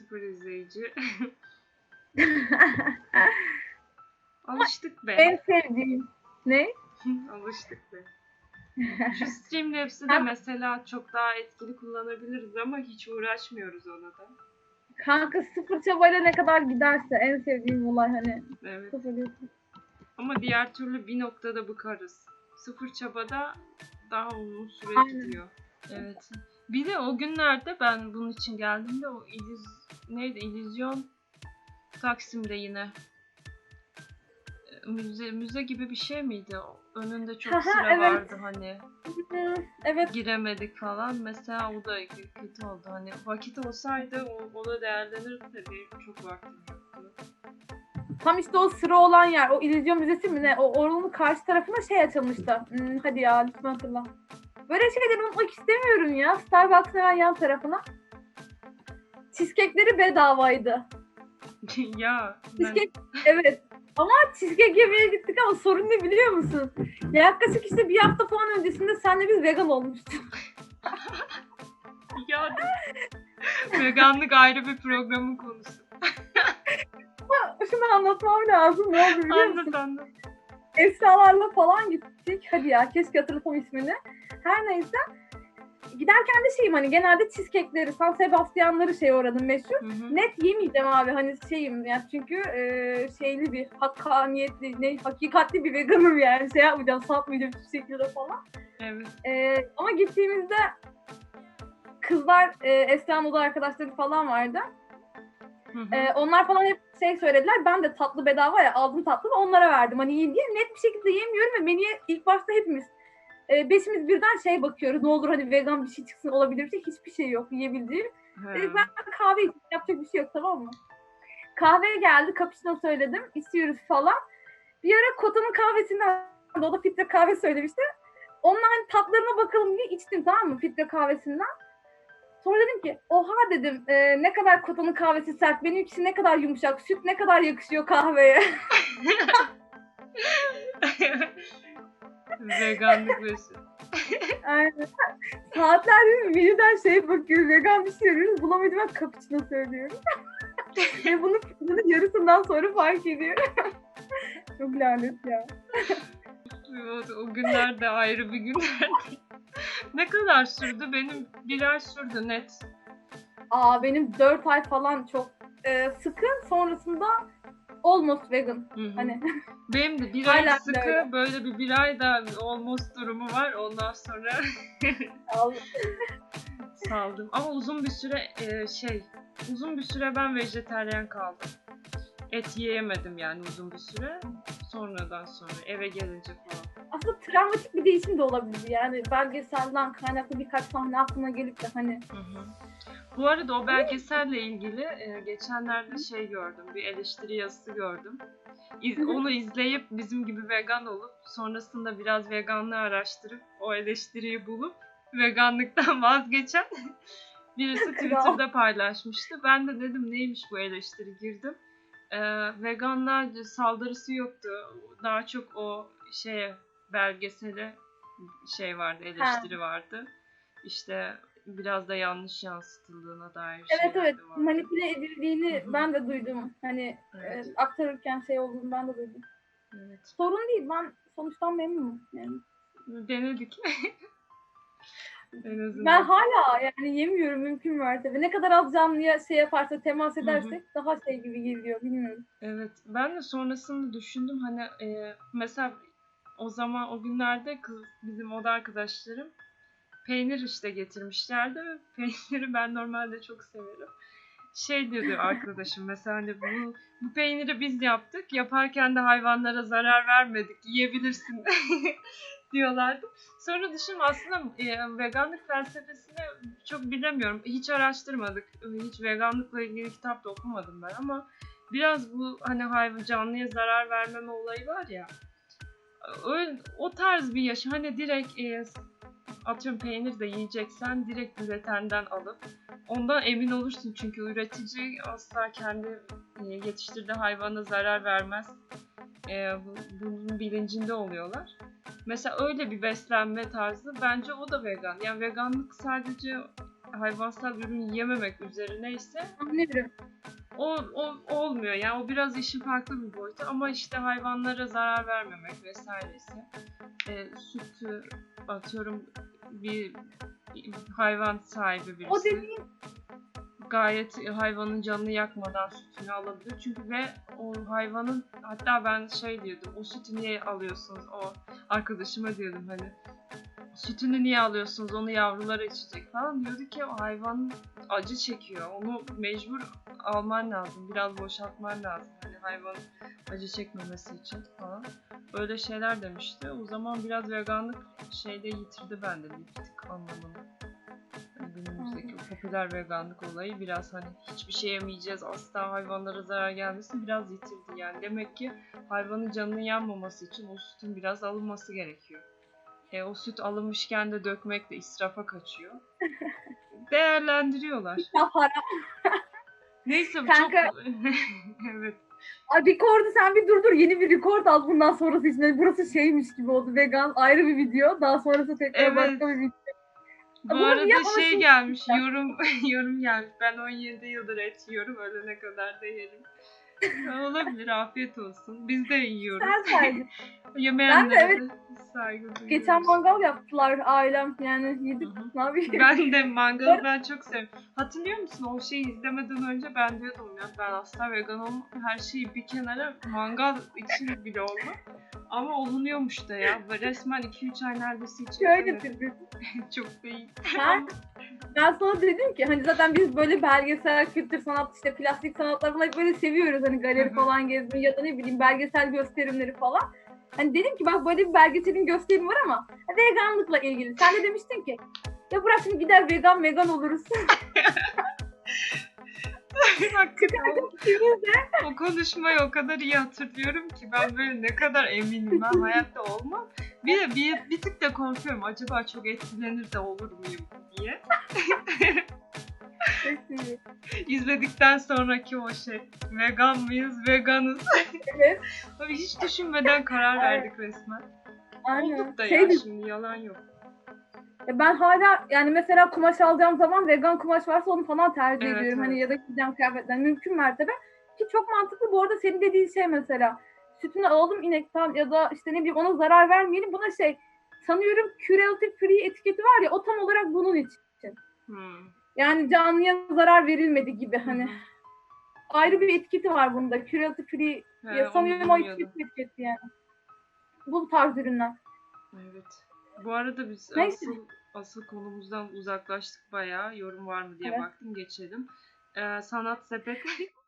Sıfır izleyici. Alıştık be. en sevdiğim. Ne? Alıştık be. Şu Streamlabs'i de mesela çok daha etkili kullanabiliriz ama hiç uğraşmıyoruz ona da. Kanka sıfır çabayla ne kadar giderse en sevdiğim olay hani. Evet. Sıfır. Ama diğer türlü bir noktada bıkarız. Sıfır çabada daha uzun süre Aynen. gidiyor. Evet. Bir de o günlerde ben bunun için geldiğimde o iliz neydi illüzyon Taksim'de yine E, müze müze gibi bir şey miydi? Önünde çok sıra evet. vardı hani Evet giremedik falan. Mesela o da kötü oldu. Hani vakit olsaydı o, o da değerlenirdi de benim çok vaktim yoktu. tam işte o sıra olan yer. O İllüzyon Müzesi mi ne? O oranın karşı tarafına şey açılmıştı. Hmm, hadi ya lütfen hatırla. Böyle şeyleri unutmak istemiyorum ya. Starbucks'ın hemen yan tarafına. Cheesecake'leri bedavaydı. ya ben, Cheesecake evet. Ama cheesecake yemeye gittik ama sorun ne biliyor musun? Ya yaklaşık işte bir hafta falan öncesinde senle biz vegan olmuştuk. ya veganlık ayrı bir programın konusu. Şunu anlatmam lazım. Ne oldu biliyor musun? Anlat anlat. Esralarla falan gittik. Hadi ya keşke hatırlasam ismini. Her neyse. Giderken de şeyim hani genelde cheesecake'leri, San Sebastian'ları şey oranın meşhur. Hı hı. Net yemeyeceğim abi hani şeyim yani çünkü e, şeyli bir hakkaniyetli, ne, hakikatli bir veganım yani şey yapmayacağım, satmayacağım hiçbir şekilde falan. Evet. E, ama gittiğimizde kızlar, e, Esra'nın oda arkadaşları falan vardı. Hı hı. Ee, onlar falan hep şey söylediler. Ben de tatlı bedava ya aldım tatlı ve onlara verdim. Hani yiyin diye net bir şekilde yemiyorum ve menüye ilk başta hepimiz e, beşimiz birden şey bakıyoruz. Ne olur hani vegan bir şey çıksın olabilir şey. Hiçbir şey yok yiyebildiğim. Dedik ben kahve içtim. Yapacak bir şey yok tamam mı? Kahveye geldi. Cappuccino söyledim. istiyoruz falan. Bir ara Kota'nın kahvesinden o da filtre kahve söylemişti. Onunla hani tatlarına bakalım diye içtim tamam mı filtre kahvesinden. Sonra dedim ki oha dedim e, ne kadar Kota'nın kahvesi sert benimkisi ne kadar yumuşak süt ne kadar yakışıyor kahveye. Veganlık ve süt. Aynen. Saatlerdir menüden şey bakıyoruz vegan bir şey arıyoruz bulamadım ben cappuccino söylüyorum. Ve bunu bunun yarısından sonra fark ediyorum. Çok lanet ya. O, o günler de ayrı bir günlerdi. ne kadar sürdü? Benim bir ay sürdü net. Aa benim 4 ay falan çok e, sıkı sonrasında almost vegan. Hı hı. Hani Benim de bir ay sıkı öyle. böyle bir bir ay da almost durumu var. Ondan sonra al- saldım. Ama uzun bir süre e, şey uzun bir süre ben vejetaryen kaldım. Et yiyemedim yani uzun bir süre. Sonradan sonra eve gelince falan. aslında travmatik bir değişim de olabilir. Yani belgeselden kaynaklı birkaç sahne aklıma gelip de hani Hı hı. Bu arada o belgeselle ilgili e, geçenlerde şey gördüm. Bir eleştiri yazısı gördüm. İz- onu izleyip bizim gibi vegan olup sonrasında biraz veganlığı araştırıp o eleştiriyi bulup veganlıktan vazgeçen birisi Twitter'da paylaşmıştı. Ben de dedim neymiş bu eleştiri girdim. E, veganlar saldırısı yoktu. Daha çok o şeye belgesele şey vardı, eleştiri vardı. İşte biraz da yanlış yansıtıldığına dair evet evet vardı. manipüle edildiğini Hı hı. ben de duydum. Hani Evet, e, aktarırken şey olduğunu ben de duydum. evet. Sorun değil ben sonuçtan memnunum. Yani. Denedik. en azından. Ben hala yani yemiyorum mümkün mertebe. Ne kadar az canlıya şey yaparsa temas edersek daha şey gibi geliyor bilmiyorum. Evet. Ben de sonrasında düşündüm hani e, mesela o zaman o günlerde kız bizim oda arkadaşlarım peynir işte getirmişlerdi ve peyniri ben normalde çok severim. Şey dedi arkadaşım mesela hani bu, bu peyniri biz yaptık. Yaparken de hayvanlara zarar vermedik. Yiyebilirsin diyorlardı. Sonra düşün aslında e, veganlık felsefesini çok bilemiyorum. Hiç araştırmadık. Hiç veganlıkla ilgili kitap da okumadım ben ama biraz bu hani hayvan canlıya zarar vermeme olayı var ya. Öyle, o tarz bir yaşam. Hani direkt e, atıyorum peynir de yiyeceksen direkt üretenden alıp ondan emin olursun çünkü üretici asla kendi e, yetiştirdiği hayvana zarar vermez. E, bu- bunun bilincinde oluyorlar. Mesela öyle bir beslenme tarzı. Bence o da vegan. Yani veganlık sadece hayvansal ürün yememek üzerine ise Anlıyorum. o, o olmuyor. Yani o biraz işin farklı bir boyutu. Ama işte hayvanlara zarar vermemek vesairesi. E, sütü atıyorum bir hayvan sahibi birisi. O dediğin gayet hayvanın canını yakmadan sütünü alabilir. Çünkü ve o hayvanın hatta ben şey diyordum o sütü niye alıyorsunuz? O arkadaşıma diyordum hani sütünü niye alıyorsunuz? Onu yavrulara içecek. falan diyordu ki o hayvan acı çekiyor. Onu mecbur alman lazım biraz boşaltman lazım hani hayvanın acı çekmemesi için. falan. Öyle şeyler demişti. O zaman biraz veganlık şeyde yitirdi bende bir tık anlamını popüler veganlık olayı biraz hani hiçbir şey yemeyeceğiz asla hayvanlara zarar gelmesin biraz yitirdi yani demek ki hayvanın canının yanmaması için o sütün biraz alınması gerekiyor. E, o süt alınmışken de dökmek de israfa kaçıyor. Değerlendiriyorlar. ya para. Neyse bu Kanka- çok... evet. Ay rekordu sen bir durdur yeni bir rekord al bundan sonrası için. Yani burası şeymiş gibi oldu vegan ayrı bir video. Daha sonrası tekrar Evet. başka bir video. Bu Bunu arada şey gelmiş, yorum yorum gelmiş. Ben 17 yıldır et yiyorum, ölene kadar da yerim. Olabilir, afiyet olsun. Biz de yiyoruz. Sen saydın. Yemeyenlere Ben de de saygı duyuyoruz. Geçen mangal yaptılar ailem yani yedik. Ne yapayım? Ben de mangalı ben çok seviyorum. Hatırlıyor musun o şeyi izlemeden önce ben diyordum ya ben asla vegan olmam. Her şeyi bir kenara mangal için bile olmam. Ama olunuyormuş da ya. Resmen 2-3 ay neredeyse hiç Şöyle. Çok değil. Ben, ben sana dedim ki hani zaten biz böyle belgesel, kültür sanat, işte plastik sanatlar falan hep böyle seviyoruz. Hani galeri falan gezmeyi ya da ne bileyim belgesel gösterimleri falan. Hani dedim ki bak böyle bir belgeselin gösterimi var ama veganlıkla ilgili. Sen de demiştin ki ya bırak şimdi gider vegan vegan oluruz. O konuşmayı o kadar iyi hatırlıyorum ki ben böyle ne kadar eminim ben hayatta olmam. Bir bir, bir tık da korkuyorum acaba çok etkilenir de olur muyum diye. İzledikten sonraki o şey. Vegan mıyız? Veganız. Evet. Abi hiç düşünmeden karar verdik resmen. Aynen. Olduk da Şey ya şimdi yalan yok. Ya ben hala yani mesela kumaş alacağım zaman vegan kumaş varsa onu falan tercih Evet, ediyorum. Hani evet. ya da giyeceğim kıyafetler mümkün mertebe. Ki çok mantıklı. Bu arada senin dediğin şey mesela sütünü alalım inekten ya da işte ne bileyim ona zarar vermeyelim. Buna şey sanıyorum cruelty free etiketi var ya o tam olarak bunun için. Hmm. Yani canlıya zarar verilmedi gibi hani. Hı. Ayrı bir etiketi var bunda. Cruelty free He, ya sanıyorum o bilmiyordum. etiketi yani. Bu tarz ürünler. Evet. Bu arada biz Neyse. asıl asıl konumuzdan uzaklaştık bayağı. Yorum var mı diye Evet. baktım geçelim. Ee, sanat sepeti